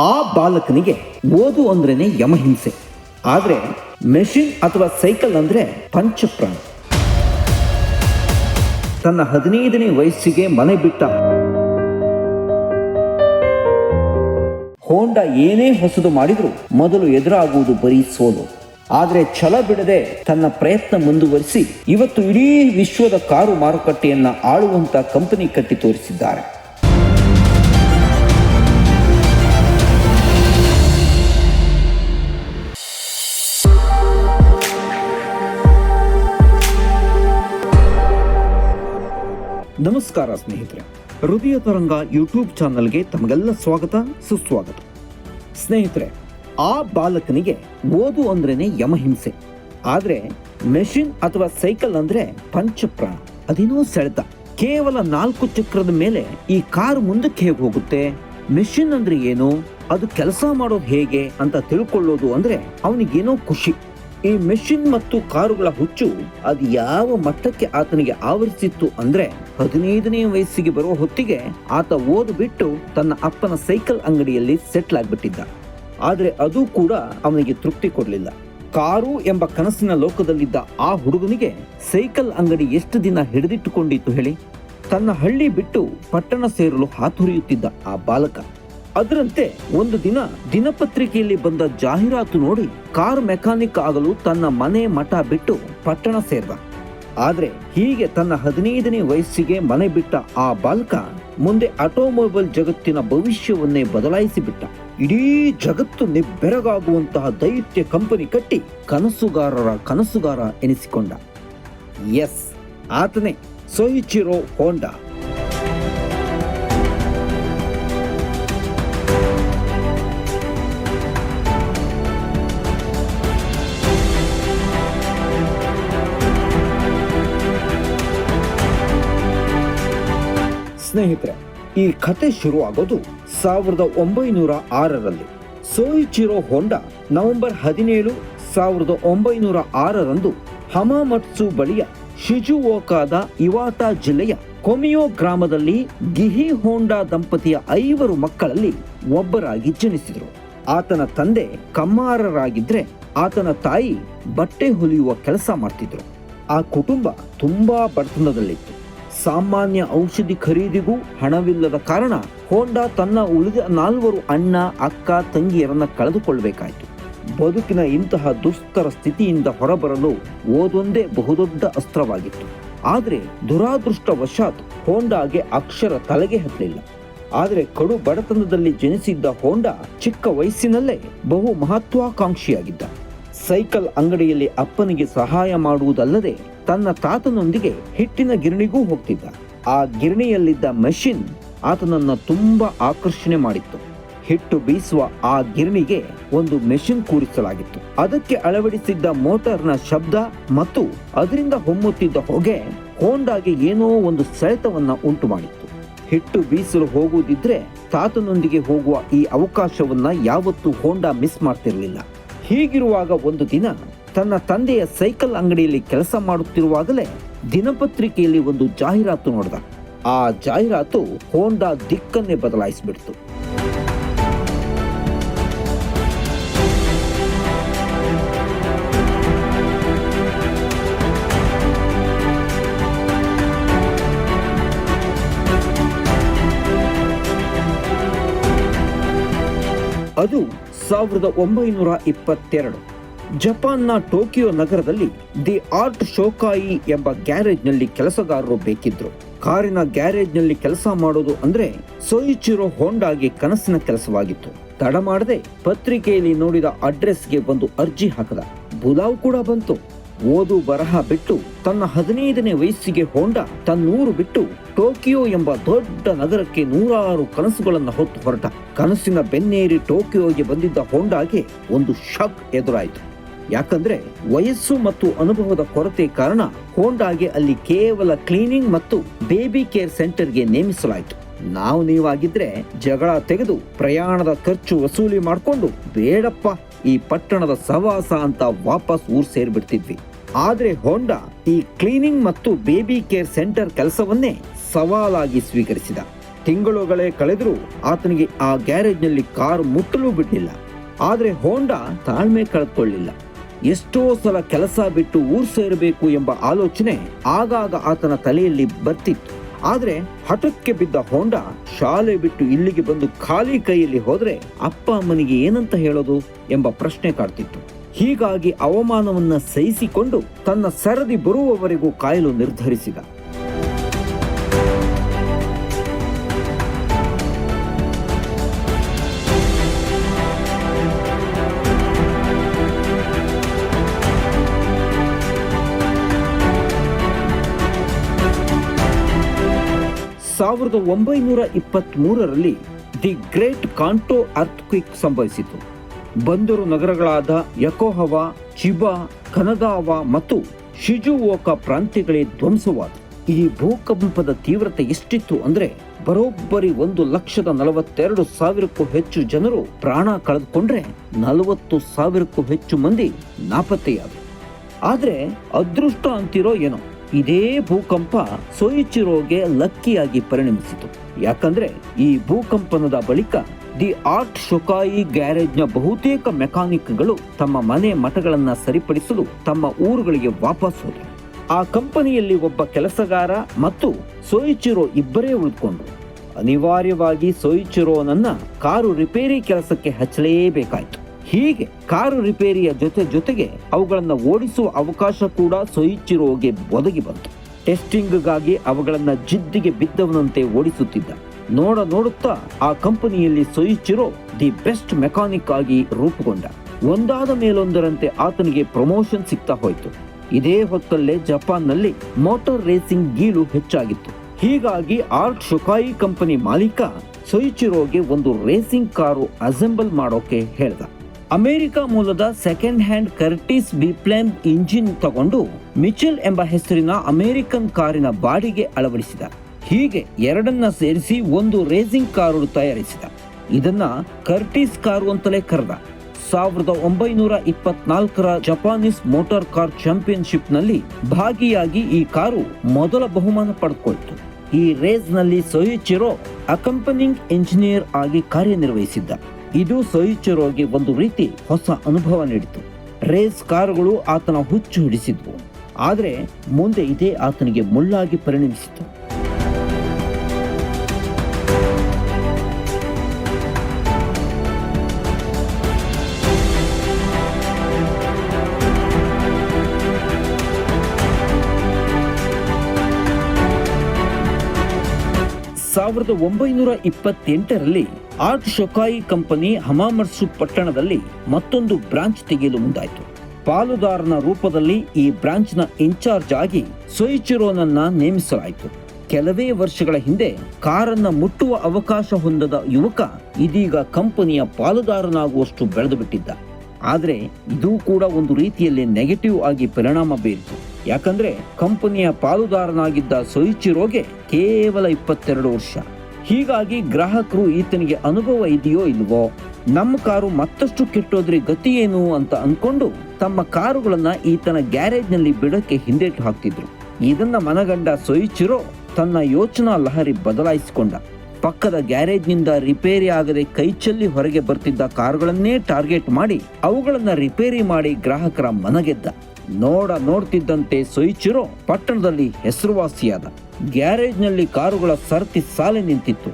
ಆ ಬಾಲಕನಿಗೆ ಓದು ಅಂದ್ರೇನೆ ಯಮಹಿಂಸೆ. ಆದ್ರೆ ಮೆಷಿನ್ ಅಥವಾ ಸೈಕಲ್ ಅಂದ್ರೆ ಪಂಚಪ್ರಾಣ. ತನ್ನ ಹದಿನೈದನೇ ವಯಸ್ಸಿಗೆ ಮನೆ ಬಿಟ್ಟ ಹೋಂಡಾ ಏನೇ ಹೊಸದು ಮಾಡಿದ್ರು ಮೊದಲು ಎದುರಾಗುವುದು ಬರೀ ಸೋಲು. ಆದರೆ ಛಲ ಬಿಡದೆ ತನ್ನ ಪ್ರಯತ್ನ ಮುಂದುವರಿಸಿ ಇವತ್ತು ಇಡೀ ವಿಶ್ವದ ಕಾರು ಮಾರುಕಟ್ಟೆಯನ್ನ ಆಳುವಂತ ಕಂಪನಿ ಕಟ್ಟಿ ತೋರಿಸಿದ್ದಾರೆ. ನಮಸ್ಕಾರ ಸ್ನೇಹಿತರೆ. ಹೃದಯ ತರಂಗ ಯೂಟ್ಯೂಬ್ ಚಾನಲ್ಗೆ ತಮಗೆಲ್ಲ ಸ್ವಾಗತ, ಸುಸ್ವಾಗತ. ಸ್ನೇಹಿತರೆ, ಆ ಬಾಲಕನಿಗೆ ಓದು ಅಂದ್ರೇನೆ ಯಮಹಿಂಸೆ. ಆದರೆ ಮೆಷಿನ್ ಅಥವಾ ಸೈಕಲ್ ಅಂದ್ರೆ ಪಂಚಪ್ರಾಣ, ಅದೇನೋ ಸೆಳೆತ. ಕೇವಲ ನಾಲ್ಕು ಚಕ್ರದ ಮೇಲೆ ಈ ಕಾರು ಮುಂದಕ್ಕೆ ಹೇಗೆ ಹೋಗುತ್ತೆ? ಮೆಷಿನ್ ಅಂದ್ರೆ ಏನು? ಅದು ಕೆಲಸ ಮಾಡೋದು ಹೇಗೆ ಅಂತ ತಿಳ್ಕೊಳ್ಳೋದು ಅಂದ್ರೆ ಅವನಿಗೇನೋ ಖುಷಿ. ಈ ಮೆಷಿನ್ ಮತ್ತು ಕಾರುಗಳ ಹುಚ್ಚು ಅದು ಯಾವ ಮಟ್ಟಕ್ಕೆ ಆತನಿಗೆ ಆವರಿಸಿತ್ತು ಅಂದ್ರೆ ಹದಿನೈದನೇ ವಯಸ್ಸಿಗೆ ಬರುವ ಹೊತ್ತಿಗೆ ಆತ ಓದು ಬಿಟ್ಟು ತನ್ನ ಅಪ್ಪನ ಸೈಕಲ್ ಅಂಗಡಿಯಲ್ಲಿ ಸೆಟ್ಲ್ ಆಗ್ಬಿಟ್ಟಿದ್ದ. ಆದ್ರೆ ಅದು ಕೂಡ ಅವನಿಗೆ ತೃಪ್ತಿ ಕೊಡಲಿಲ್ಲ. ಕಾರು ಎಂಬ ಕನಸಿನ ಲೋಕದಲ್ಲಿದ್ದ ಆ ಹುಡುಗನಿಗೆ ಸೈಕಲ್ ಅಂಗಡಿ ಎಷ್ಟು ದಿನ ಹಿಡಿದಿಟ್ಟುಕೊಂಡಿತ್ತು ಹೇಳಿ? ತನ್ನ ಹಳ್ಳಿ ಬಿಟ್ಟು ಪಟ್ಟಣ ಸೇರಲು ಹಾತೊರೆಯುತ್ತಿದ್ದ ಆ ಬಾಲಕ. ಅದರಂತೆ ಒಂದು ದಿನ ದಿನಪತ್ರಿಕೆಯಲ್ಲಿ ಬಂದ ಜಾಹೀರಾತು ನೋಡಿ ಕಾರ್ ಮೆಕ್ಯಾನಿಕ್ ಆಗಲು ತನ್ನ ಮನೆ ಮಠ ಬಿಟ್ಟು ಪಟ್ಟಣ ಸೇರ್ದ. ಆದರೆ ಹೀಗೆ ತನ್ನ ಹದಿನೈದನೇ ವಯಸ್ಸಿಗೆ ಮನೆ ಬಿಟ್ಟ ಆ ಬಾಲಕ ಮುಂದೆ ಆಟೋಮೊಬೈಲ್ ಜಗತ್ತಿನ ಭವಿಷ್ಯವನ್ನೇ ಬದಲಾಯಿಸಿ ಬಿಟ್ಟ ಇಡೀ ಜಗತ್ತು ನಿಬ್ಬೆರಗಾಗುವಂತಹ ದೈತ್ಯ ಕಂಪನಿ ಕಟ್ಟಿ ಕನಸುಗಾರರ ಕನಸುಗಾರ ಎನಿಸಿಕೊಂಡ. ಎಸ್, ಆತನೇ ಸೋಯಿಚಿರೋ ಹೋಂಡಾ. ಸ್ನೇಹಿತರೆ, ಈ ಕತೆ ಶುರುವಾಗೋದು ಸಾವಿರದ ಒಂಬೈನೂರ ಆರರಲ್ಲಿ. ಸೋಯಿಚಿರೋ ಹೊಂಡ ನವೆಂಬರ್ ಹದಿನೇಳು ಸಾವಿರದ ಒಂಬೈನೂರ ಆರರಂದು ಹಮಾಮತ್ಸು ಬಳಿಯ ಶಿಜುವೋಕಾದ ಇವಾತಾ ಜಿಲ್ಲೆಯ ಕೊಮಿಯೋ ಗ್ರಾಮದಲ್ಲಿ ಗಿಹಿ ಹೋಂಡಾ ದಂಪತಿಯ ಐವರು ಮಕ್ಕಳಲ್ಲಿ ಒಬ್ಬರಾಗಿ ಜನಿಸಿದರು. ಆತನ ತಂದೆ ಕಮ್ಮಾರರಾಗಿದ್ರೆ ಆತನ ತಾಯಿ ಬಟ್ಟೆ ಹೊಲಿಯುವ ಕೆಲಸ ಮಾಡ್ತಿದ್ರು. ಆ ಕುಟುಂಬ ತುಂಬಾ ಬಡತನದಲ್ಲಿತ್ತು. ಸಾಮಾನ್ಯ ಔಷಧಿ ಖರೀದಿಗೂ ಹಣವಿಲ್ಲದ ಕಾರಣ ಹೋಂಡಾ ತನ್ನ ಉಳಿದ ನಾಲ್ವರು ಅಣ್ಣ, ಅಕ್ಕ, ತಂಗಿಯರನ್ನ ಕಳೆದುಕೊಳ್ಳಬೇಕಾಯಿತು ಬದುಕಿನ ಇಂತಹ ದುಸ್ತರ ಸ್ಥಿತಿಯಿಂದ ಹೊರಬರಲು ಓದೊಂದೇ ಬಹುದೊಡ್ಡ ಅಸ್ತ್ರವಾಗಿತ್ತು. ಆದರೆ ದುರಾದೃಷ್ಟವಶಾತ್ ಹೋಂಡಾಗೆ ಅಕ್ಷರ ತಲೆಗೆ ಹತ್ತಲಿಲ್ಲ. ಆದರೆ ಕಡು ಬಡತನದಲ್ಲಿ ಜನಿಸಿದ್ದ ಹೋಂಡಾ ಚಿಕ್ಕ ವಯಸ್ಸಿನಲ್ಲೇ ಬಹು ಮಹತ್ವಾಕಾಂಕ್ಷಿಯಾಗಿದ್ದ ಸೈಕಲ್ ಅಂಗಡಿಯಲ್ಲಿ ಅಪ್ಪನಿಗೆ ಸಹಾಯ ಮಾಡುವುದಲ್ಲದೆ ತನ್ನ ತಾತನೊಂದಿಗೆ ಹಿಟ್ಟಿನ ಗಿರಣಿಗೂ ಹೋಗ್ತಿದ್ದ. ಆ ಗಿರಣಿಯಲ್ಲಿದ್ದ ಮೆಷಿನ್ ಆತನನ್ನ ತುಂಬಾ ಆಕರ್ಷಣೆ ಮಾಡಿತ್ತು. ಹಿಟ್ಟು ಬೀಸುವ ಆ ಗಿರಣಿಗೆ ಒಂದು ಮೆಷಿನ್ ಕೂರಿಸಲಾಗಿತ್ತು. ಅದಕ್ಕೆ ಅಳವಡಿಸಿದ್ದ ಮೋಟಾರ್ನ ಶಬ್ದ ಮತ್ತು ಅದರಿಂದ ಹೊಮ್ಮುತ್ತಿದ್ದ ಹೊಗೆ ಹೋಂಡಾಗೆ ಏನೋ ಒಂದು ಸೆಳೆತವನ್ನ ಉಂಟು ಮಾಡಿತ್ತು ಹಿಟ್ಟು ಬೀಸಲು ಹೋಗುವುದಿದ್ರೆ ತಾತನೊಂದಿಗೆ ಹೋಗುವ ಈ ಅವಕಾಶವನ್ನ ಯಾವತ್ತೂ ಹೋಂಡಾ ಮಿಸ್ ಮಾಡ್ತಿರಲಿಲ್ಲ. ಹೀಗಿರುವಾಗ ಒಂದು ದಿನ ತನ್ನ ತಂದೆಯ ಸೈಕಲ್ ಅಂಗಡಿಯಲ್ಲಿ ಕೆಲಸ ಮಾಡುತ್ತಿರುವಾಗಲೇ ದಿನಪತ್ರಿಕೆಯಲ್ಲಿ ಒಂದು ಜಾಹೀರಾತು ನೋಡಿದ. ಆ ಜಾಹೀರಾತು ಹೋಂಡಾ ದಿಕ್ಕನ್ನೇ ಬದಲಾಯಿಸಿಬಿಡ್ತು. ಅದು ಸಾವಿರದ ಒಂಬೈನೂರ ಇಪ್ಪತ್ತೆರಡು. ಜಪಾನ್ನ ಟೋಕಿಯೋ ನಗರದಲ್ಲಿ ದಿ ಆರ್ಟ್ ಶೋಕಾಯಿ ಎಂಬ ಗ್ಯಾರೇಜ್ನಲ್ಲಿ ಕೆಲಸಗಾರರು ಬೇಕಿದ್ರು. ಕಾರಿನ ಗ್ಯಾರೇಜ್ನಲ್ಲಿ ಕೆಲಸ ಮಾಡೋದು ಅಂದ್ರೆ ಸೋಯಿಚಿರೋ ಹೋಂಡಾಗೆ ಕನಸಿನ ಕೆಲಸವಾಗಿತ್ತು. ತಡ ಮಾಡದೆ ಪತ್ರಿಕೆಯಲ್ಲಿ ನೋಡಿದ ಅಡ್ರೆಸ್ಗೆ ಒಂದು ಅರ್ಜಿ ಹಾಕದ. ಬುಲಾವ್ ಕೂಡ ಬಂತು. ಓದು ಬರಹ ಬಿಟ್ಟು ತನ್ನ ಹದಿನೈದನೇ ವಯಸ್ಸಿಗೆ ಹೋಂಡಾ ತನ್ನೂರು ಬಿಟ್ಟು ಟೋಕಿಯೋ ಎಂಬ ದೊಡ್ಡ ನಗರಕ್ಕೆ ನೂರಾರು ಕನಸುಗಳನ್ನು ಹೊತ್ತು ಹೊರಟ. ಕನಸಿನ ಬೆನ್ನೇರಿ ಟೋಕಿಯೋಗೆ ಬಂದಿದ್ದ ಹೋಂಡಾಗೆ ಒಂದು ಶಾಕ್ ಎದುರಾಯಿತು. ಯಾಕಂದ್ರೆ ವಯಸ್ಸು ಮತ್ತು ಅನುಭವದ ಕೊರತೆ ಕಾರಣ ಹೋಂಡಾಗೆ ಅಲ್ಲಿ ಕೇವಲ ಕ್ಲೀನಿಂಗ್ ಮತ್ತು ಬೇಬಿ ಕೇರ್ ಸೆಂಟರ್ಗೆ ನೇಮಿಸಲಾಯಿತು. ನಾವು ನೀವಾಗಿದ್ರೆ ಜಗಳ ತೆಗೆದು ಪ್ರಯಾಣದ ಖರ್ಚು ವಸೂಲಿ ಮಾಡಿಕೊಂಡು ಬೇಡಪ್ಪ, ಈ ಪಟ್ಟಣದ ಸವಾಸ ಅಂತ ವಾಪಸ್ ಊರ್ ಸೇರ್ಬಿಡ್ತಿದ್ವಿ. ಆದ್ರೆ ಹೋಂಡಾ ಈ ಕ್ಲೀನಿಂಗ್ ಮತ್ತು ಬೇಬಿ ಕೇರ್ ಸೆಂಟರ್ ಕೆಲಸವನ್ನೇ ಸವಾಲಾಗಿ ಸ್ವೀಕರಿಸಿದ. ತಿಂಗಳುಗಳೇ ಕಳೆದರೂ ಆತನಿಗೆ ಆ ಗ್ಯಾರೇಜ್ನಲ್ಲಿ ಕಾರು ಮುಟ್ಟಲು ಬಿಟ್ಟಿಲ್ಲ ಆದರೆ ಹೋಂಡಾ ತಾಳ್ಮೆ ಕಳೆದುಕೊಳ್ಳಿಲ್ಲ ಎಷ್ಟೋ ಸಲ ಕೆಲಸ ಬಿಟ್ಟು ಊರ್ ಸೇರಬೇಕು ಎಂಬ ಆಲೋಚನೆ ಆಗಾಗ ಆತನ ತಲೆಯಲ್ಲಿ ಬರ್ತಿತ್ತು. ಆದರೆ ಹಠಕ್ಕೆ ಬಿದ್ದ ಹೋಂಡ ಶಾಲೆ ಬಿಟ್ಟು ಇಲ್ಲಿಗೆ ಬಂದು ಖಾಲಿ ಕೈಯಲ್ಲಿ ಹೋದರೆ ಅಪ್ಪ ಅಮ್ಮನಿಗೆ ಏನಂತ ಹೇಳೋದು ಎಂಬ ಪ್ರಶ್ನೆ ಕಾಡ್ತಿತ್ತು. ಹೀಗಾಗಿ ಅವಮಾನವನ್ನು ಸಹಿಸಿಕೊಂಡು ತನ್ನ ಸರದಿ ಬರುವವರೆಗೂ ಕಾಯಲು ನಿರ್ಧರಿಸಿದ. ಸಾವಿರದ ಒಂಬೈನೂರ ಇಪ್ಪತ್ತ್ಮೂರರಲ್ಲಿ ದಿ ಗ್ರೇಟ್ ಕಾಂಟೋ ಅರ್ಥಕ್ವಿಕ್ ಸಂಭವಿಸಿತು. ಬಂದರು ನಗರಗಳಾದ ಯಕೋಹವಾ, ಚಿಬಾ, ಕನಗಾವಾ ಮತ್ತು ಶಿಜುವೋಕ ಪ್ರಾಂತ್ಯಗಳೇ ಧ್ವಂಸವಾದ ಈ ಭೂಕಂಪದ ತೀವ್ರತೆ ಎಷ್ಟಿತ್ತು ಅಂದ್ರೆ ಬರೋಬ್ಬರಿ ಒಂದು ಲಕ್ಷದ ನಲವತ್ತೆರಡು ಸಾವಿರಕ್ಕೂ ಹೆಚ್ಚು ಜನರು ಪ್ರಾಣ ಕಳೆದುಕೊಂಡ್ರೆ ನಲವತ್ತು ಸಾವಿರಕ್ಕೂ ಹೆಚ್ಚು ಮಂದಿ ನಾಪತ್ತೆಯಾದರು. ಆದರೆ ಅದೃಷ್ಟ ಅಂತಿರೋ ಏನೋ? ಇದೇ ಭೂಕಂಪ ಸೊಯಿಚಿರೋಗೆ ಲಕ್ಕಿಯಾಗಿ ಪರಿಣಮಿಸಿತು. ಯಾಕಂದ್ರೆ ಈ ಭೂಕಂಪನದ ಬಳಿಕ ದಿ ಆರ್ಟ್ ಶೊಕಾಯಿ ಗ್ಯಾರೇಜ್ನ ಬಹುತೇಕ ಮೆಕ್ಯಾನಿಕ್ಗಳು ತಮ್ಮ ಮನೆ ಮಠಗಳನ್ನು ಸರಿಪಡಿಸಲು ತಮ್ಮ ಊರುಗಳಿಗೆ ವಾಪಸ್ ಹೋದರು ಆ ಕಂಪನಿಯಲ್ಲಿ ಒಬ್ಬ ಕೆಲಸಗಾರ ಮತ್ತು ಸೋಯಿಚಿರೋ ಇಬ್ಬರೇ ಉಳಿದುಕೊಂಡ್ರು. ಅನಿವಾರ್ಯವಾಗಿ ಸೋಯಿಚಿರೋನನ್ನ ಕಾರು ರಿಪೇರಿ ಕೆಲಸಕ್ಕೆ ಹಚ್ಚಲೇಬೇಕಾಯ್ತು. ಹೀಗೆ ಕಾರು ರಿಪೇರಿಯ ಜೊತೆ ಜೊತೆಗೆ ಅವುಗಳನ್ನು ಓಡಿಸುವ ಅವಕಾಶ ಕೂಡ ಸೊಯಿಚಿರೋಗೆ ಒದಗಿ ಬಂತು. ಟೆಸ್ಟಿಂಗ್ಗಾಗಿ ಅವುಗಳನ್ನು ಜಿದ್ದಿಗೆ ಬಿದ್ದವನಂತೆ ಓಡಿಸುತ್ತಿದ್ದ. ನೋಡ ನೋಡುತ್ತಾ ಆ ಕಂಪನಿಯಲ್ಲಿ ಸೊಯಿಚಿರೋ ದಿ ಬೆಸ್ಟ್ ಮೆಕ್ಯಾನಿಕ್ ಆಗಿ ರೂಪುಗೊಂಡ. ಒಂದಾದ ಮೇಲೊಂದರಂತೆ ಆತನಿಗೆ ಪ್ರಮೋಷನ್ ಸಿಗ್ತಾ ಹೋಯಿತು. ಇದೇ ಹೊತ್ತಲ್ಲೇ ಜಪಾನ್ನಲ್ಲಿ ಮೋಟಾರ್ ರೇಸಿಂಗ್ ಗೀಳು ಹೆಚ್ಚಾಗಿತ್ತು. ಹೀಗಾಗಿ ಆರ್ಟ್ ಶುಕಾಯಿ ಕಂಪನಿ ಮಾಲೀಕ ಸೊಯಿಚಿರೋಗೆ ಒಂದು ರೇಸಿಂಗ್ ಕಾರು ಅಸೆಂಬಲ್ ಮಾಡೋಕೆ ಹೇಳ್ದ. ಅಮೆರಿಕ ಮೂಲದ second hand Curtis biplane engine ತಗೊಂಡು ಮಿಚೆಲ್ ಎಂಬ ಹೆಸರಿನ ಅಮೆರಿಕನ್ ಕಾರಿನ ಬಾಡಿಗೆ ಅಳವಡಿಸಿದ. ಹೀಗೆ ಎರಡನ್ನ ಸೇರಿಸಿ ಒಂದು ರೇಸಿಂಗ್ ಕಾರು ತಯಾರಿಸಿದ. ಇದನ್ನ ಕರ್ಟಿಸ್ ಕಾರು ಅಂತಲೇ ಕರೆದ. ಸಾವಿರದ ಒಂಬೈನೂರ ಇಪ್ಪತ್ನಾಲ್ಕರ ಜಪಾನೀಸ್ ಮೋಟಾರ್ ಕಾರ್ ಚಾಂಪಿಯನ್ಶಿಪ್ನಲ್ಲಿ ಭಾಗಿಯಾಗಿ ಈ ಕಾರು ಮೊದಲ ಬಹುಮಾನ ಪಡೆದುಕೊಳ್ತು ಈ ರೇಸ್ನಲ್ಲಿ ಸೊಯಿಚಿರೋ ಅಕಂಪನಿಂಗ್ ಇಂಜಿನಿಯರ್ ಆಗಿ ಕಾರ್ಯನಿರ್ವಹಿಸಿದ್ದ. ಇದು ಸೊಯಿಚಿರೋಗೆ ಒಂದು ರೀತಿ ಹೊಸ ಅನುಭವ ನೀಡಿತು. ರೇಸ್ ಕಾರುಗಳು ಆತನ ಹುಚ್ಚು ಹಿಡಿಸಿದ್ವು. ಆದರೆ ಮುಂದೆ ಇದೇ ಆತನಿಗೆ ಮುಳ್ಳಾಗಿ ಪರಿಣಮಿಸಿತು. ಸಾವಿರದ ಒಂಬೈನೂರ ಇಪ್ಪತ್ತೆಂಟರಲ್ಲಿ ಆರ್ಟ್ ಶೊಕಾಯಿ ಕಂಪನಿ ಹಮಾಮರ್ಸು ಪಟ್ಟಣದಲ್ಲಿ ಮತ್ತೊಂದು ಬ್ರಾಂಚ್ ತೆಗೆಯಲು ಮುಂದಾಯಿತು. ಪಾಲುದಾರನ ರೂಪದಲ್ಲಿ ಈ ಬ್ರಾಂಚ್ನ ಇನ್ಚಾರ್ಜ್ ಆಗಿ ಸೊಯಿಚಿರೋನನ್ನ ನೇಮಿಸಲಾಯಿತು. ಕೆಲವೇ ವರ್ಷಗಳ ಹಿಂದೆ ಕಾರನ್ನ ಮುಟ್ಟುವ ಅವಕಾಶ ಹೊಂದದ ಯುವಕ ಇದೀಗ ಕಂಪನಿಯ ಪಾಲುದಾರನಾಗುವಷ್ಟು ಬೆಳೆದು ಬಿಟ್ಟಿದ್ದ ಆದ್ರೆ ಇದು ಕೂಡ ಒಂದು ರೀತಿಯಲ್ಲಿ ನೆಗೆಟಿವ್ ಆಗಿ ಪರಿಣಾಮ ಬೀರಿತು. ಯಾಕಂದ್ರೆ ಕಂಪನಿಯ ಪಾಲುದಾರನಾಗಿದ್ದ ಸೊಯಿಚಿರೋಗೆ ಕೇವಲ ಇಪ್ಪತ್ತೆರಡು ವರ್ಷ. ಹೀಗಾಗಿ ಗ್ರಾಹಕರು ಈತನಿಗೆ ಅನುಭವ ಇದೆಯೋ ಇಲ್ವೋ, ನಮ್ಮ ಕಾರು ಮತ್ತಷ್ಟು ಕೆಟ್ಟೋದ್ರೆ ಗತಿ ಏನು ಅಂತ ಅನ್ಕೊಂಡು ತಮ್ಮ ಕಾರುಗಳನ್ನ ಈತನ ಗ್ಯಾರೇಜ್ನಲ್ಲಿ ಬಿಡಕ್ಕೆ ಹಿಂದೇಟು ಹಾಕ್ತಿದ್ರು. ಇದನ್ನ ಮನಗಂಡ ಸೊಯಿಚಿರೋ ತನ್ನ ಯೋಚನಾ ಲಹರಿ ಬದಲಾಯಿಸಿಕೊಂಡ. ಪಕ್ಕದ ಗ್ಯಾರೇಜ್ನಿಂದ ರಿಪೇರಿ ಆಗದೆ ಕೈಚಲ್ಲಿ ಹೊರಗೆ ಬರ್ತಿದ್ದ ಕಾರುಗಳನ್ನೇ ಟಾರ್ಗೆಟ್ ಮಾಡಿ ಅವುಗಳನ್ನ ರಿಪೇರಿ ಮಾಡಿ ಗ್ರಾಹಕರ ಮನಗೆದ್ದ. ನೋಡ ನೋಡ್ತಿದ್ದಂತೆ ಸೊಯಿಚಿರೋ ಪಟ್ಟಣದಲ್ಲಿ ಹೆಸರುವಾಸಿಯಾದ. ಗ್ಯಾರೇಜ್ನಲ್ಲಿ ಕಾರುಗಳ ಸರತಿ ಸಾಲೆ ನಿಂತಿತ್ತು.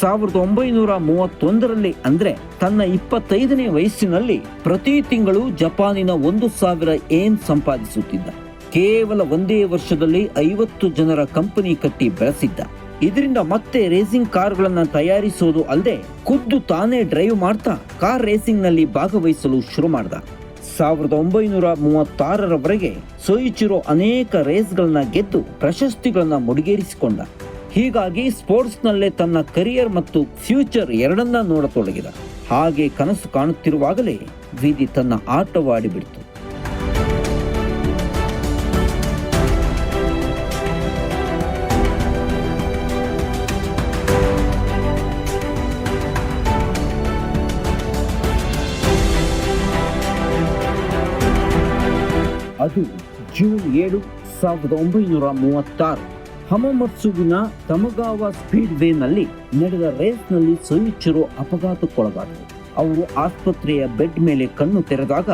ಸಾವಿರದ ಒಂಬೈನೂರ ಮೂವತ್ತೊಂದರಲ್ಲಿ ಅಂದ್ರೆ ತನ್ನ ಇಪ್ಪತ್ತೈದನೇ ವಯಸ್ಸಿನಲ್ಲಿ ಪ್ರತಿ ತಿಂಗಳು ಜಪಾನಿನ ಒಂದು ಸಾವಿರ ಏನ್ ಸಂಪಾದಿಸುತ್ತಿದ್ದ. ಕೇವಲ ಒಂದೇ ವರ್ಷದಲ್ಲಿ ಐವತ್ತು ಜನರ ಕಂಪನಿ ಕಟ್ಟಿ ಬೆಳೆಸಿದ್ದ. ಇದರಿಂದ ಮತ್ತೆ ರೇಸಿಂಗ್ ಕಾರ್ಗಳನ್ನು ತಯಾರಿಸೋದು ಅಲ್ಲದೆ ಖುದ್ದು ತಾನೇ ಡ್ರೈವ್ ಮಾಡ್ತಾ ಕಾರ್ ರೇಸಿಂಗ್ನಲ್ಲಿ ಭಾಗವಹಿಸಲು ಶುರು ಮಾಡ್ದ. ಸಾವಿರದ ಒಂಬೈನೂರ ಮೂವತ್ತಾರರವರೆಗೆ ಸೊಯಿಚಿರೋ ಅನೇಕ ರೇಸ್ಗಳನ್ನ ಗೆದ್ದು ಪ್ರಶಸ್ತಿಗಳನ್ನು ಮುಡಿಗೇರಿಸಿಕೊಂಡ. ಹೀಗಾಗಿ ಸ್ಪೋರ್ಟ್ಸ್ನಲ್ಲೇ ತನ್ನ ಕರಿಯರ್ ಮತ್ತು ಫ್ಯೂಚರ್ ಎರಡನ್ನ ನೋಡತೊಡಗಿದ. ಹಾಗೆ ಕನಸು ಕಾಣುತ್ತಿರುವಾಗಲೇ ವಿಧಿ ತನ್ನ ಆಟವಾಡಿಬಿಡ್ತು. ಅದು ಜೂನ್ ಏಳು ಸಾವಿರದ ಒಂಬೈನೂರ ಮೂವತ್ತಾರು. ಹಮಮತ್ಸುವಿನ ತಮಗಾವ ಸ್ಪೀಡ್ ವೇನಲ್ಲಿ ನಡೆದ ರೇಸ್ನಲ್ಲಿ ಸೊಯಿಚಿರೋ ಅಪಘಾತಕ್ಕೊಳಗಾದರು. ಅವರು ಆಸ್ಪತ್ರೆಯ ಬೆಡ್ ಮೇಲೆ ಕಣ್ಣು ತೆರೆದಾಗ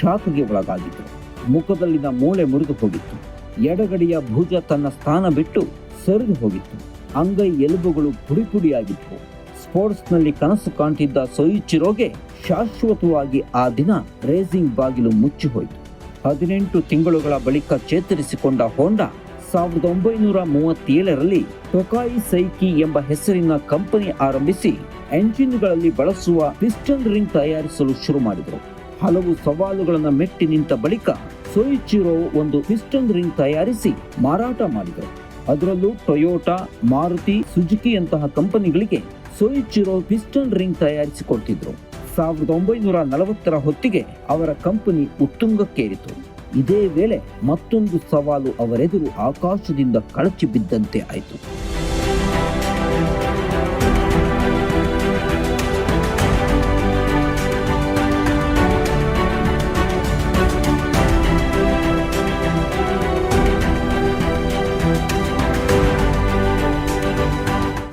ಶಾಕ್ಗೆ ಒಳಗಾಗಿದ್ದರು. ಮುಖದಲ್ಲಿನ ಮೂಳೆ ಮುರಿದು ಹೋಗಿತ್ತು. ಎಡಗಡೆಯ ಭುಜ ತನ್ನ ಸ್ಥಾನ ಬಿಟ್ಟು ಸರಿದು ಹೋಗಿತ್ತು. ಅಂಗೈ ಎಲುಬುಗಳು ಪುಡಿ ಪುಡಿಯಾಗಿತ್ತು ಸ್ಪೋರ್ಟ್ಸ್ನಲ್ಲಿ ಕನಸು ಕಾಣ್ತಿದ್ದ ಸೊಯಿಚಿರೋಗೆ ಶಾಶ್ವತವಾಗಿ ಆ ದಿನ ರೇಸಿಂಗ್ ಬಾಗಿಲು ಮುಚ್ಚಿ ಹೋಯಿತು ಹದಿನೆಂಟು ತಿಂಗಳುಗಳ ಬಳಿಕ ಚೇತರಿಸಿಕೊಂಡ ಹೋಂಡಾ, ಸಾವಿರದ ಒಂಬೈನೂರ ಮೂವತ್ತೇಳರಲ್ಲಿ ಟೊಕಾಯಿ ಸೈಕಿ ಎಂಬ ಹೆಸರಿನ ಕಂಪನಿ ಆರಂಭಿಸಿ ಎಂಜಿನ್ಗಳಲ್ಲಿ ಬಳಸುವ ಪಿಸ್ಟನ್ ರಿಂಗ್ ತಯಾರಿಸಲು ಶುರು ಮಾಡಿದರು. ಹಲವು ಸವಾಲುಗಳನ್ನು ಮೆಟ್ಟಿ ನಿಂತ ಬಳಿಕ ಸೊಯಿಚಿರೋ ಒಂದು ಪಿಸ್ಟನ್ ರಿಂಗ್ ತಯಾರಿಸಿ ಮಾರಾಟ ಮಾಡಿದರು. ಅದರಲ್ಲೂ ಟೊಯೋಟಾ, ಮಾರುತಿ ಸುಜುಕಿಯಂತಹ ಕಂಪನಿಗಳಿಗೆ ಸೊಯಿಚಿರೋ ಪಿಸ್ಟನ್ ರಿಂಗ್ ತಯಾರಿಸಿಕೊಡ್ತಿದ್ರು. ಸಾವಿರದ ಒಂಬೈನೂರ ನಲವತ್ತರ ಹೊತ್ತಿಗೆ ಅವರ ಕಂಪನಿ ಉತ್ತುಂಗಕ್ಕೇರಿತು. ಇದೇ ವೇಳೆ ಮತ್ತೊಂದು ಸವಾಲು ಅವರೆದುರು ಆಕಾಶದಿಂದ ಕಳಚಿ ಬಿದ್ದಂತೆ ಆಯಿತು.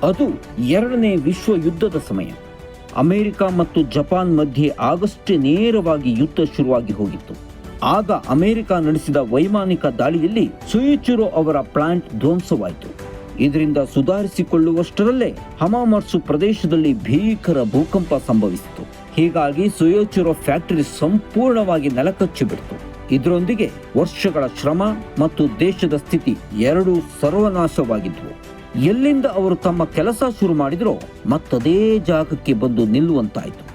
ಅದು ಎರಡನೇ ವಿಶ್ವ ಯುದ್ಧದ ಸಮಯ. ಅಮೆರಿಕ ಮತ್ತು ಜಪಾನ್ ಮಧ್ಯೆ ಆಗಸ್ಟ್ ನೇರವಾಗಿ ಯುದ್ಧ ಶುರುವಾಗಿ ಹೋಗಿತ್ತು. ಆಗ ಅಮೆರಿಕ ನಡೆಸಿದ ವೈಮಾನಿಕ ದಾಳಿಯಲ್ಲಿ ಸುಯಿಚುರೋ ಅವರ ಪ್ಲಾಂಟ್ ಧ್ವಂಸವಾಯಿತು. ಇದರಿಂದ ಸುಧಾರಿಸಿಕೊಳ್ಳುವಷ್ಟರಲ್ಲೇ ಹಮಾಮರ್ಸು ಪ್ರದೇಶದಲ್ಲಿ ಭೀಕರ ಭೂಕಂಪ ಸಂಭವಿಸಿತು. ಹೀಗಾಗಿ ಸುಯೋಚುರೋ ಫ್ಯಾಕ್ಟರಿ ಸಂಪೂರ್ಣವಾಗಿ ನೆಲಕಚ್ಚಿ ಬಿಡ್ತು. ಇದರೊಂದಿಗೆ ವರ್ಷಗಳ ಶ್ರಮ ಮತ್ತು ದೇಶದ ಸ್ಥಿತಿ ಎರಡೂ ಸರ್ವನಾಶವಾಗಿದ್ವು. ಎಲ್ಲಿಂದ ಅವರು ತಮ್ಮ ಕೆಲಸ ಶುರು ಮಾಡಿದ್ರೋ ಮತ್ತದೇ ಜಾಗಕ್ಕೆ ಬಂದು ನಿಲ್ಲುವಂತಾಯಿತು.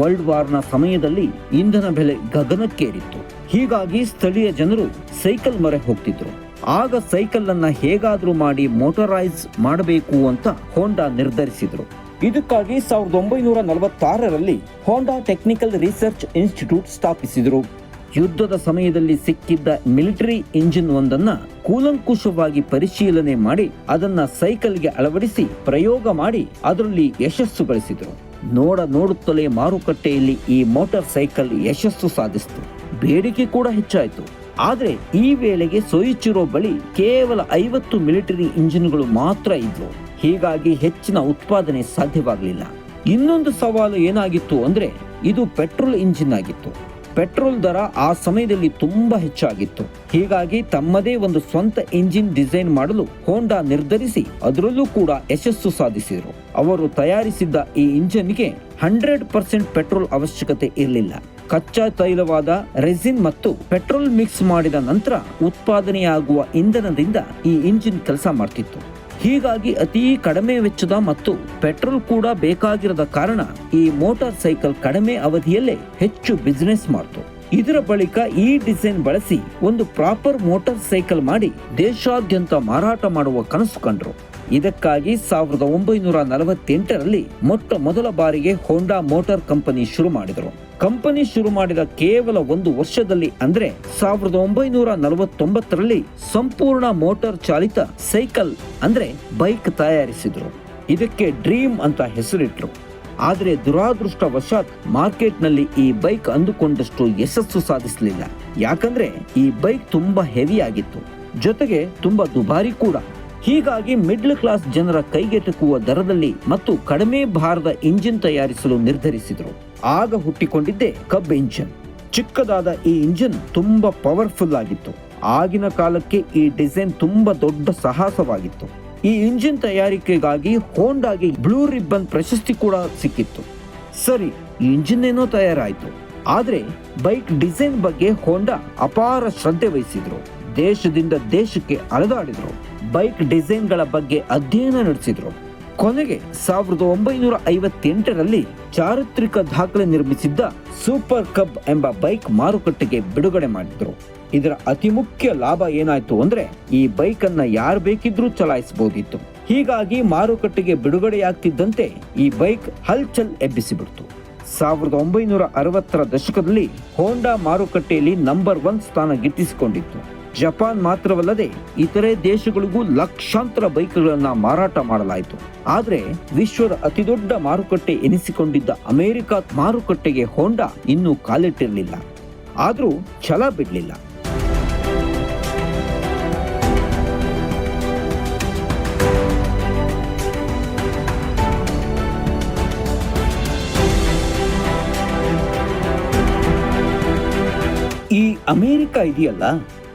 ವರ್ಲ್ಡ್ ವಾರ್ನ ಸಮಯದಲ್ಲಿ ಇಂಧನ ಬೆಲೆ ಗಗನಕ್ಕೇರಿತ್ತು. ಹೀಗಾಗಿ ಸ್ಥಳೀಯ ಜನರು ಸೈಕಲ್ ಮೊರೆ ಹೋಗ್ತಿದ್ರು. ಆಗ ಸೈಕಲ್ ಹೇಗಾದರೂ ಹೇಗಾದ್ರೂ ಮಾಡಿ ಮೋಟರೈಸ್ ಮಾಡಬೇಕು ಅಂತ ಹೋಂಡಾ ನಿರ್ಧರಿಸಿದ್ರು. ಇದಕ್ಕಾಗಿ ಸಾವಿರದ ಒಂಬೈನೂರ ನಲವತ್ತಾರರಲ್ಲಿ ಹೋಂಡಾ ಟೆಕ್ನಿಕಲ್ ರಿಸರ್ಚ್ ಇನ್ಸ್ಟಿಟ್ಯೂಟ್ ಸ್ಥಾಪಿಸಿದರು. ಯುದ್ಧದ ಸಮಯದಲ್ಲಿ ಸಿಕ್ಕಿದ್ದ ಮಿಲಿಟರಿ ಇಂಜಿನ್ ಒಂದನ್ನ ಕೂಲಂಕುಷವಾಗಿ ಪರಿಶೀಲನೆ ಮಾಡಿ ಅದನ್ನ ಸೈಕಲ್ಗೆ ಅಳವಡಿಸಿ ಪ್ರಯೋಗ ಮಾಡಿ ಅದರಲ್ಲಿ ಯಶಸ್ಸು ಗಳಿಸಿದರು. ನೋಡ ನೋಡುತ್ತಲೇ ಮಾರುಕಟ್ಟೆಯಲ್ಲಿ ಈ ಮೋಟಾರ್ ಸೈಕಲ್ ಯಶಸ್ಸು ಸಾಧಿಸಿತು. ಬೇಡಿಕೆ ಕೂಡ ಹೆಚ್ಚಾಯಿತು. ಆದ್ರೆ ಈ ವೇಳೆಗೆ ಸೊಯಿಚಿರೋ ಬಳಿ ಕೇವಲ ಐವತ್ತು ಮಿಲಿಟರಿ ಇಂಜಿನ್ಗಳು ಮಾತ್ರ ಇದ್ವು. ಹೀಗಾಗಿ ಹೆಚ್ಚಿನ ಉತ್ಪಾದನೆ ಸಾಧ್ಯವಾಗಲಿಲ್ಲ. ಇನ್ನೊಂದು ಸವಾಲು ಏನಾಗಿತ್ತು ಅಂದರೆ ಇದು ಪೆಟ್ರೋಲ್ ಇಂಜಿನ್ ಆಗಿತ್ತು. ಪೆಟ್ರೋಲ್ ದರ ಆ ಸಮಯದಲ್ಲಿ ತುಂಬಾ ಹೆಚ್ಚಾಗಿತ್ತು. ಹೀಗಾಗಿ ತಮ್ಮದೇ ಒಂದು ಸ್ವಂತ ಇಂಜಿನ್ ಡಿಸೈನ್ ಮಾಡಲು ಹೋಂಡಾ ನಿರ್ಧರಿಸಿ ಅದರಲ್ಲೂ ಕೂಡ ಯಶಸ್ಸು ಸಾಧಿಸಿದರು. ಅವರು ತಯಾರಿಸಿದ್ದ ಈ ಇಂಜಿನ್ಗೆ ಹಂಡ್ರೆಡ್ ಪರ್ಸೆಂಟ್ ಪೆಟ್ರೋಲ್ ಅವಶ್ಯಕತೆ ಇರಲಿಲ್ಲ. ಕಚ್ಚಾ ತೈಲವಾದ ರೆಸಿನ್ ಮತ್ತು ಪೆಟ್ರೋಲ್ ಮಿಕ್ಸ್ ಮಾಡಿದ ನಂತರ ಉತ್ಪಾದನೆಯಾಗುವ ಇಂಧನದಿಂದ ಈ ಇಂಜಿನ್ ಕೆಲಸ ಮಾಡ್ತಿತ್ತು. ಹೀಗಾಗಿ ಅತಿ ಕಡಿಮೆ ವೆಚ್ಚದ ಮತ್ತು ಪೆಟ್ರೋಲ್ ಕೂಡ ಬೇಕಾಗಿರದ ಕಾರಣ ಈ ಮೋಟಾರ್ ಸೈಕಲ್ ಕಡಿಮೆ ಅವಧಿಯಲ್ಲೇ ಹೆಚ್ಚು ಬಿಸಿನೆಸ್ ಮಾಡ್ತು. ಇದರ ಬಳಿಕ ಈ ಡಿಸೈನ್ ಬಳಸಿ ಒಂದು ಪ್ರಾಪರ್ ಮೋಟಾರ್ ಸೈಕಲ್ ಮಾಡಿ ದೇಶಾದ್ಯಂತ ಮಾರಾಟ ಮಾಡುವ ಕನಸು ಕಂಡರು. ಇದಕ್ಕಾಗಿ ಸಾವಿರದ ಒಂಬೈನೂರ ನಲವತ್ತೆಂಟರಲ್ಲಿ ಮೊಟ್ಟ ಮೊದಲ ಬಾರಿಗೆ ಹೋಂಡಾ ಮೋಟಾರ್ ಕಂಪನಿ ಶುರು ಮಾಡಿದರು. ಕಂಪನಿ ಶುರು ಮಾಡಿದ ಕೇವಲ ಒಂದು ವರ್ಷದಲ್ಲಿ ಅಂದ್ರೆ ಸಾವಿರದ ಒಂಬೈನೂರ ನಲವತ್ತೊಂಬತ್ತರಲ್ಲಿ ಸಂಪೂರ್ಣ ಮೋಟಾರ್ ಚಾಲಿತ ಸೈಕಲ್ ಅಂದ್ರೆ ಬೈಕ್ ತಯಾರಿಸಿದ್ರು. ಇದಕ್ಕೆ ಡ್ರೀಮ್ ಅಂತ ಹೆಸರಿಟ್ರು. ಆದರೆ ದುರಾದೃಷ್ಟವಶಾತ್ ಮಾರ್ಕೆಟ್ನಲ್ಲಿ ಈ ಬೈಕ್ ಅಂದುಕೊಂಡಷ್ಟು ಯಶಸ್ಸು ಸಾಧಿಸಲಿಲ್ಲ. ಯಾಕಂದ್ರೆ ಈ ಬೈಕ್ ತುಂಬಾ ಹೆವಿ ಆಗಿತ್ತು ಜೊತೆಗೆ ತುಂಬಾ ದುಬಾರಿ ಕೂಡ. ಹೀಗಾಗಿ ಮಿಡ್ಲ್ ಕ್ಲಾಸ್ ಜನರ ಕೈಗೆಟಕುವ ದರದಲ್ಲಿ ಮತ್ತು ಕಡಿಮೆ ಭಾರದ ಇಂಜಿನ್ ತಯಾರಿಸಲು ನಿರ್ಧರಿಸಿದರು. ಆಗ ಹುಟ್ಟಿಕೊಂಡಿದ್ದೇ ಕಬ್ ಇಂಜಿನ್. ಚಿಕ್ಕದಾದ ಈ ಇಂಜಿನ್ ತುಂಬಾ ಪವರ್ಫುಲ್ ಆಗಿತ್ತು. ಆಗಿನ ಕಾಲಕ್ಕೆ ಈ ಡಿಸೈನ್ ತುಂಬಾ ದೊಡ್ಡ ಸಾಹಸವಾಗಿತ್ತು. ಈ ಇಂಜಿನ್ ತಯಾರಿಕೆಗಾಗಿ ಹೋಂಡಾಗೆ ಬ್ಲೂ ರಿಬ್ಬನ್ ಪ್ರಶಸ್ತಿ ಕೂಡ ಸಿಕ್ಕಿತ್ತು. ಸರಿ ಇಂಜಿನ್ ಏನೋ ತಯಾರಾಯಿತು. ಆದ್ರೆ ಬೈಕ್ ಡಿಸೈನ್ ಬಗ್ಗೆ ಹೋಂಡಾ ಅಪಾರ ಶ್ರದ್ಧೆ ವಹಿಸಿದ್ರು. ದೇಶದಿಂದ ದೇಶಕ್ಕೆ ಅಲೆದಾಡಿದ್ರು. ಬೈಕ್ ಡಿಸೈನ್ಗಳ ಬಗ್ಗೆ ಅಧ್ಯಯನ ನಡೆಸಿದ್ರು. ಕೊನೆಗೆ ಸಾವಿರದ ಒಂಬೈನೂರ ಐವತ್ತೆಂಟರಲ್ಲಿ ಚಾರಿತ್ರಿಕ ದಾಖಲೆ ನಿರ್ಮಿಸಿದ್ದ ಸೂಪರ್ ಕಬ್ ಎಂಬ ಬೈಕ್ ಮಾರುಕಟ್ಟೆಗೆ ಬಿಡುಗಡೆ ಮಾಡಿದ್ರು. ಇದರ ಅತಿ ಮುಖ್ಯ ಲಾಭ ಏನಾಯ್ತು ಅಂದ್ರೆ ಈ ಬೈಕ್ ಯಾರು ಬೇಕಿದ್ರೂ ಚಲಾಯಿಸಬಹುದಿತ್ತು ಹೀಗಾಗಿ ಮಾರುಕಟ್ಟೆಗೆ ಬಿಡುಗಡೆಯಾಗ್ತಿದ್ದಂತೆ ಈ ಬೈಕ್ ಹಲ್ಚಲ್ ಎಬ್ಬಿಸಿಬಿಡ್ತು. ಸಾವಿರದ ಒಂಬೈನೂರ ಅರವತ್ತರ ದಶಕದಲ್ಲಿ ಹೋಂಡಾ ಮಾರುಕಟ್ಟೆಯಲ್ಲಿ ನಂಬರ್ ಒನ್ ಸ್ಥಾನ ಗಿಟ್ಟಿಸಿಕೊಂಡಿತ್ತು. ಜಪಾನ್ ಮಾತ್ರವಲ್ಲದೆ ಇತರೆ ದೇಶಗಳಿಗೂ ಲಕ್ಷಾಂತರ ಬೈಕ್ಗಳನ್ನು ಮಾರಾಟ ಮಾಡಲಾಯಿತು. ಆದರೆ ವಿಶ್ವದ ಅತಿದೊಡ್ಡ ಮಾರುಕಟ್ಟೆ ಎನಿಸಿಕೊಂಡಿದ್ದ ಅಮೆರಿಕ ಮಾರುಕಟ್ಟೆಗೆ ಹೋಂಡಾ ಇನ್ನೂ ಕಾಲಿಟ್ಟಿರಲಿಲ್ಲ. ಆದರೂ ಛಲ ಬಿಡಲಿಲ್ಲ. ಈ ಅಮೆರಿಕ ಇದೆಯಲ್ಲ?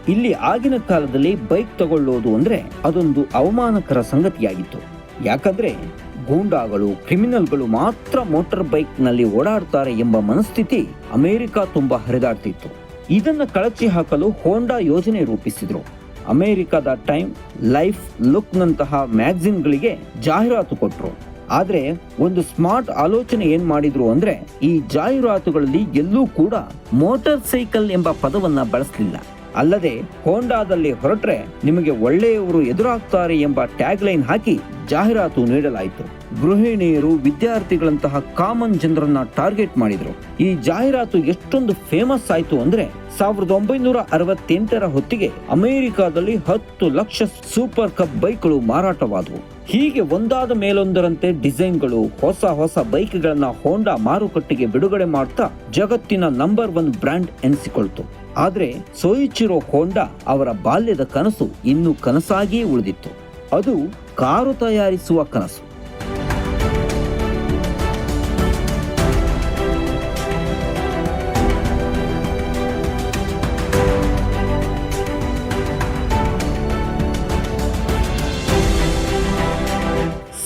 ಇಲ್ಲಿ ಆಗಿನ ಕಾಲದಲ್ಲಿ ಬೈಕ್ ತಗೊಳ್ಳೋದು ಅಂದ್ರೆ ಅದೊಂದು ಅವಮಾನಕರ ಸಂಗತಿಯಾಗಿತ್ತು. ಯಾಕಂದ್ರೆ ಗೂಂಡಾಗಳು, ಕ್ರಿಮಿನಲ್ಗಳು ಮಾತ್ರ ಮೋಟಾರ್ ಬೈಕ್ನಲ್ಲಿ ಓಡಾಡ್ತಾರೆ ಎಂಬ ಮನಸ್ಥಿತಿ ಅಮೆರಿಕ ತುಂಬಾ ಹರಿದಾಡ್ತಿತ್ತು. ಇದನ್ನ ಕಳಚಿ ಹಾಕಲು ಹೋಂಡಾ ಯೋಜನೆ ರೂಪಿಸಿದ್ರು. ಅಮೆರಿಕದ ಟೈಮ್ ಲೈಫ್ ಲುಕ್ ನಂತಹ ಮ್ಯಾಗಝಿನ್ಗಳಿಗೆ ಜಾಹೀರಾತು ಕೊಟ್ಟರು ಆದರೆ ಒಂದು ಸ್ಮಾರ್ಟ್ ಆಲೋಚನೆ ಏನ್ ಮಾಡಿದ್ರು ಅಂದ್ರೆ ಈ ಜಾಹೀರಾತುಗಳಲ್ಲಿ ಎಲ್ಲೂ ಕೂಡ ಮೋಟಾರ್ ಸೈಕಲ್ ಎಂಬ ಪದವನ್ನ ಬಳಸಲಿಲ್ಲ. ಅಲ್ಲದೆ ಹೋಂಡಾದಲ್ಲಿ ಹೊರಟ್ರೆ ನಿಮಗೆ ಒಳ್ಳೆಯವರು ಎದುರಾಗ್ತಾರೆ ಎಂಬ ಟ್ಯಾಗ್ ಲೈನ್ ಹಾಕಿ ಜಾಹೀರಾತು ನೀಡಲಾಯಿತು. ಗೃಹಿಣಿಯರು ವಿದ್ಯಾರ್ಥಿಗಳಂತಹ ಕಾಮನ್ ಜನರನ್ನ ಟಾರ್ಗೆಟ್ ಮಾಡಿದ್ರು. ಈ ಜಾಹೀರಾತು ಎಷ್ಟೊಂದು ಫೇಮಸ್ ಆಯ್ತು ಅಂದ್ರೆ ಸಾವಿರದ ಒಂಬೈನೂರ ಅರವತ್ತೆಂಟರ ಹೊತ್ತಿಗೆ ಅಮೆರಿಕಾದಲ್ಲಿ ಹತ್ತು ಲಕ್ಷ ಸೂಪರ್ ಕಪ್ ಬೈಕ್ಗಳು ಮಾರಾಟವಾದವು. ಹೀಗೆ ಒಂದಾದ ಮೇಲೊಂದರಂತೆ ಡಿಸೈನ್ಗಳು ಹೊಸ ಹೊಸ ಬೈಕ್ಗಳನ್ನ ಹೋಂಡಾ ಮಾರುಕಟ್ಟೆಗೆ ಬಿಡುಗಡೆ ಮಾಡ್ತಾ ಜಗತ್ತಿನ ನಂಬರ್ ಒನ್ ಬ್ರ್ಯಾಂಡ್ ಎನಿಸಿಕೊಳ್ತು. ಆದ್ರೆ ಸೋಯಿಚಿರೋ ಹೋಂಡಾ ಅವರ ಬಾಲ್ಯದ ಕನಸು ಇನ್ನೂ ಕನಸಾಗಿಯೇ ಉಳಿದಿತ್ತು. ಅದು ಕಾರು ತಯಾರಿಸುವ ಕನಸು.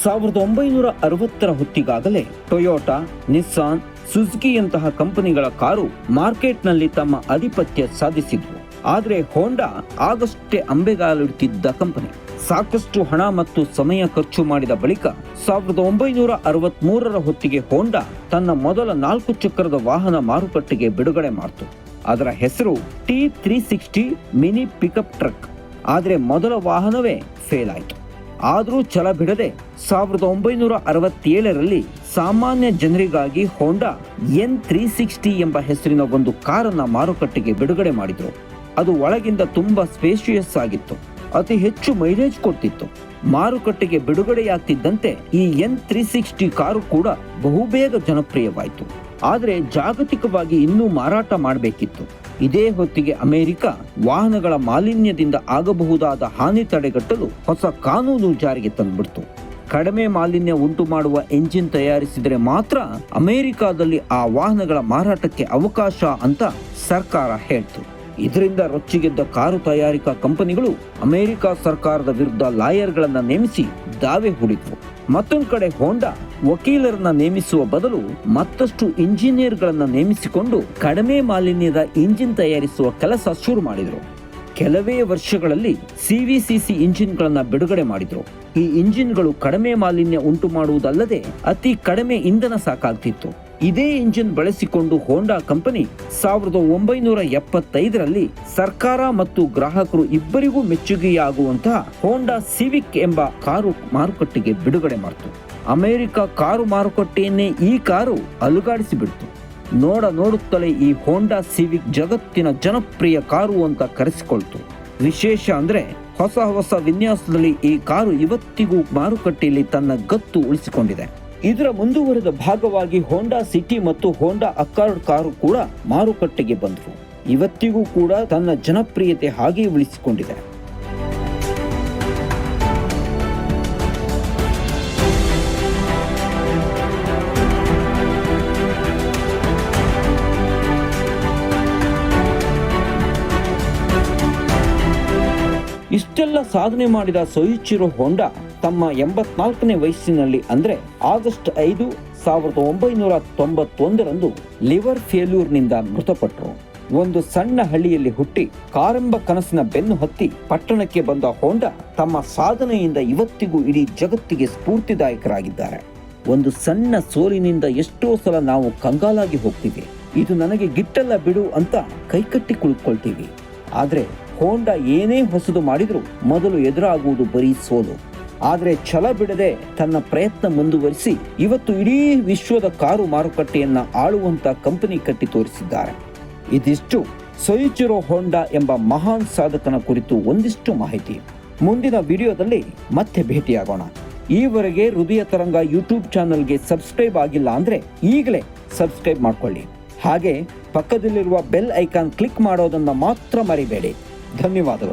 ಸಾವಿರದ ಒಂಬೈನೂರ ಅರವತ್ತರ ಹೊತ್ತಿಗಾಗಲೇ ಟೊಯೋಟಾ ನಿಸ್ಸಾನ್ ಸುಜುಕಿಯಂತಹ ಕಂಪನಿಗಳ ಕಾರು ಮಾರ್ಕೆಟ್ನಲ್ಲಿ ತಮ್ಮ ಆಧಿಪತ್ಯ ಸಾಧಿಸಿದ್ವು. ಆದರೆ ಹೋಂಡಾ ಆಗಷ್ಟೇ ಅಂಬೆಗಾಲಿಡುತ್ತಿದ್ದ ಕಂಪನಿ. ಸಾಕಷ್ಟು ಹಣ ಮತ್ತು ಸಮಯ ಖರ್ಚು ಮಾಡಿದ ಬಳಿಕ ಸಾವಿರದ ಒಂಬೈನೂರ ಅರವತ್ತ್ ಮೂರರ ಹೊತ್ತಿಗೆ ಹೋಂಡಾ ತನ್ನ ಮೊದಲ ನಾಲ್ಕು ಚಕ್ರದ ವಾಹನ ಮಾರುಕಟ್ಟೆಗೆ ಬಿಡುಗಡೆ ಮಾಡಿತು. ಅದರ ಹೆಸರು T three sixty mini pickup truck ಆದರೆ ಮೊದಲ ವಾಹನವೇ ಫೇಲ್ ಆಯಿತು. ಆದರೂ ಛಲ ಬಿಡದೆ ಸಾವಿರದ ಒಂಬೈನೂರ ಅರವತ್ತೇಳರಲ್ಲಿ ಸಾಮಾನ್ಯ ಜನರಿಗಾಗಿ ಹೋಂಡಾ ಎನ್ ತ್ರೀ ಸಿಕ್ಸ್ಟಿ ಎಂಬ ಹೆಸರಿನ ಒಂದು ಕಾರನ್ನ ಮಾರುಕಟ್ಟೆಗೆ ಬಿಡುಗಡೆ ಮಾಡಿದ್ರು. ಅದು ಒಳಗಿಂದ ತುಂಬಾ ಸ್ಪೇಷಿಯಸ್ ಆಗಿತ್ತು. ಅತಿ ಹೆಚ್ಚು ಮೈಲೇಜ್ ಕೊಡ್ತಿತ್ತು. ಮಾರುಕಟ್ಟೆಗೆ ಬಿಡುಗಡೆಯಾಗ್ತಿದ್ದಂತೆ ಈ ಎನ್ ತ್ರೀ ಸಿಕ್ಸ್ಟಿ ಕಾರು ಕೂಡ ಬಹುಬೇಗ ಜನಪ್ರಿಯವಾಯಿತು. ಆದರೆ ಜಾಗತಿಕವಾಗಿ ಇನ್ನೂ ಮಾರಾಟ ಮಾಡಬೇಕಿತ್ತು. ಇದೇ ಹೊತ್ತಿಗೆ ಅಮೆರಿಕ ವಾಹನಗಳ ಮಾಲಿನ್ಯದಿಂದ ಆಗಬಹುದಾದ ಹಾನಿ ತಡೆಗಟ್ಟಲು ಹೊಸ ಕಾನೂನು ಜಾರಿಗೆ ತಂದ್ಬಿಡ್ತು. ಕಡಿಮೆ ಮಾಲಿನ್ಯ ಉಂಟು ಮಾಡುವ ಎಂಜಿನ್ ತಯಾರಿಸಿದರೆ ಮಾತ್ರ ಅಮೆರಿಕಾದಲ್ಲಿ ಆ ವಾಹನಗಳ ಮಾರಾಟಕ್ಕೆ ಅವಕಾಶ ಅಂತ ಸರ್ಕಾರ ಹೇಳ್ತು. ಇದರಿಂದ ರೊಚ್ಚಿಗೆದ್ದ ಕಾರು ತಯಾರಿಕಾ ಕಂಪನಿಗಳು ಅಮೆರಿಕ ಸರ್ಕಾರದ ವಿರುದ್ಧ ಲಾಯರ್ಗಳನ್ನು ನೇಮಿಸಿ ದಾವೆ ಹೂಡಿದ್ವು. ಮತ್ತೊಂದು ಕಡೆ ಹೋಂಡಾ ವಕೀಲರನ್ನ ನೇಮಿಸುವ ಬದಲು ಮತ್ತಷ್ಟು ಇಂಜಿನಿಯರ್ಗಳನ್ನು ನೇಮಿಸಿಕೊಂಡು ಕಡಿಮೆ ಮಾಲಿನ್ಯದ ಇಂಜಿನ್ ತಯಾರಿಸುವ ಕೆಲಸ ಶುರು ಮಾಡಿದರು. ಕೆಲವೇ ವರ್ಷಗಳಲ್ಲಿ ಸಿವಿಸಿಸಿ ಇಂಜಿನ್ಗಳನ್ನು ಬಿಡುಗಡೆ ಮಾಡಿದ್ರು. ಈ ಇಂಜಿನ್ಗಳು ಕಡಿಮೆ ಮಾಲಿನ್ಯ ಉಂಟು ಮಾಡುವುದಲ್ಲದೆ ಅತಿ ಕಡಿಮೆ ಇಂಧನ ಸಾಕಾಗ್ತಿತ್ತು. ಇದೇ ಇಂಜಿನ್ ಬಳಸಿಕೊಂಡು ಹೋಂಡಾ ಕಂಪನಿ ಸಾವಿರದ ಒಂಬೈನೂರ ಎಪ್ಪತ್ತೈದರಲ್ಲಿ ಸರ್ಕಾರ ಮತ್ತು ಗ್ರಾಹಕರು ಇಬ್ಬರಿಗೂ ಮೆಚ್ಚುಗೆಯಾಗುವಂತಹ ಹೋಂಡಾ ಸಿವಿಕ್ ಎಂಬ ಕಾರು ಮಾರುಕಟ್ಟೆಗೆ ಬಿಡುಗಡೆ ಮಾಡಿತು. ಅಮೆರಿಕ ಕಾರು ಮಾರುಕಟ್ಟೆಯನ್ನೇ ಈ ಕಾರು ಅಲುಗಾಡಿಸಿಬಿಡ್ತು. ನೋಡ ನೋಡುತ್ತಲೇ ಈ ಹೋಂಡಾ ಸಿವಿಕ್ ಜಗತ್ತಿನ ಜನಪ್ರಿಯ ಕಾರು ಅಂತ ಕರೆಸಿಕೊಳ್ತು. ವಿಶೇಷ ಅಂದ್ರೆ ಹೊಸ ಹೊಸ ವಿನ್ಯಾಸದಲ್ಲಿ ಈ ಕಾರು ಇವತ್ತಿಗೂ ಮಾರುಕಟ್ಟೆಯಲ್ಲಿ ತನ್ನ ಗತ್ತು ಉಳಿಸಿಕೊಂಡಿದೆ. ಇದರ ಮುಂದುವರೆದ ಭಾಗವಾಗಿ ಹೋಂಡಾ ಸಿಟಿ ಮತ್ತು ಹೋಂಡಾ ಅಕಾರ್ಡ್ ಕಾರು ಕೂಡ ಮಾರುಕಟ್ಟೆಗೆ ಬಂದವು. ಇವತ್ತಿಗೂ ಕೂಡ ತನ್ನ ಜನಪ್ರಿಯತೆ ಹಾಗೆಯೇ ಉಳಿಸಿಕೊಂಡಿದೆ. ಇಷ್ಟೆಲ್ಲ ಸಾಧನೆ ಮಾಡಿದ ಸೊಯಿಚಿರೋ ಹೋಂಡಾ ತಮ್ಮ ಎಂಬತ್ನಾಲ್ಕನೇ ವಯಸ್ಸಿನಲ್ಲಿ ಅಂದ್ರೆ ಆಗಸ್ಟ್ ಐದು ಸಾವಿರದ ಒಂಬೈನೂರ ತೊಂಬತ್ತೊಂದರಂದು ಲಿವರ್ ಫೇಲ್ಯೂರ್ನಿಂದ ಮೃತಪಟ್ಟರು. ಒಂದು ಸಣ್ಣ ಹಳ್ಳಿಯಲ್ಲಿ ಹುಟ್ಟಿ ಕಾರಂಬ ಕನಸಿನ ಬೆನ್ನು ಹತ್ತಿ ಪಟ್ಟಣಕ್ಕೆ ಬಂದ ಹೋಂಡಾ ತಮ್ಮ ಸಾಧನೆಯಿಂದ ಇವತ್ತಿಗೂ ಇಡೀ ಜಗತ್ತಿಗೆ ಸ್ಫೂರ್ತಿದಾಯಕರಾಗಿದ್ದಾರೆ. ಒಂದು ಸಣ್ಣ ಸೋಲಿನಿಂದ ಎಷ್ಟೋ ಸಲ ನಾವು ಕಂಗಾಲಾಗಿ ಹೋಗ್ತೀವಿ. ಇದು ನನಗೆ ಗಿಟ್ಟಲ್ಲ ಬಿಡು ಅಂತ ಕೈಕಟ್ಟಿ ಕುಳಿತುಕೊಳ್ತೀವಿ ಆದ್ರೆ ಹೋಂಡಾ ಏನೇ ಹೊಸದು ಮಾಡಿದರೂ ಮೊದಲು ಎದುರಾಗುವುದು ಬರೀ ಸೋಲು. ಆದರೆ ಛಲ ಬಿಡದೆ ತನ್ನ ಪ್ರಯತ್ನ ಮುಂದುವರಿಸಿ ಇವತ್ತು ಇಡೀ ವಿಶ್ವದ ಕಾರು ಮಾರುಕಟ್ಟೆಯನ್ನ ಆಳುವಂತ ಕಂಪನಿ ಕಟ್ಟಿ ತೋರಿಸಿದ್ದಾರೆ. ಇದಿಷ್ಟು ಸೊಯಿಚಿರೋ ಹೋಂಡಾ ಎಂಬ ಮಹಾನ್ ಸಾಧಕನ ಕುರಿತು ಒಂದಿಷ್ಟು ಮಾಹಿತಿ. ಮುಂದಿನ ವಿಡಿಯೋದಲ್ಲಿ ಮತ್ತೆ ಭೇಟಿಯಾಗೋಣ. ಈವರೆಗೆ ಹೃದಯ ತರಂಗ ಯೂಟ್ಯೂಬ್ ಚಾನಲ್ಗೆ ಸಬ್ಸ್ಕ್ರೈಬ್ ಆಗಿಲ್ಲ ಅಂದ್ರೆ ಈಗಲೇ ಸಬ್ಸ್ಕ್ರೈಬ್ ಮಾಡಿಕೊಳ್ಳಿ. ಹಾಗೆ ಪಕ್ಕದಲ್ಲಿರುವ ಬೆಲ್ ಐಕಾನ್ ಕ್ಲಿಕ್ ಮಾಡೋದನ್ನು ಮಾತ್ರ ಮರಿಬೇಡಿ. धन्यवाद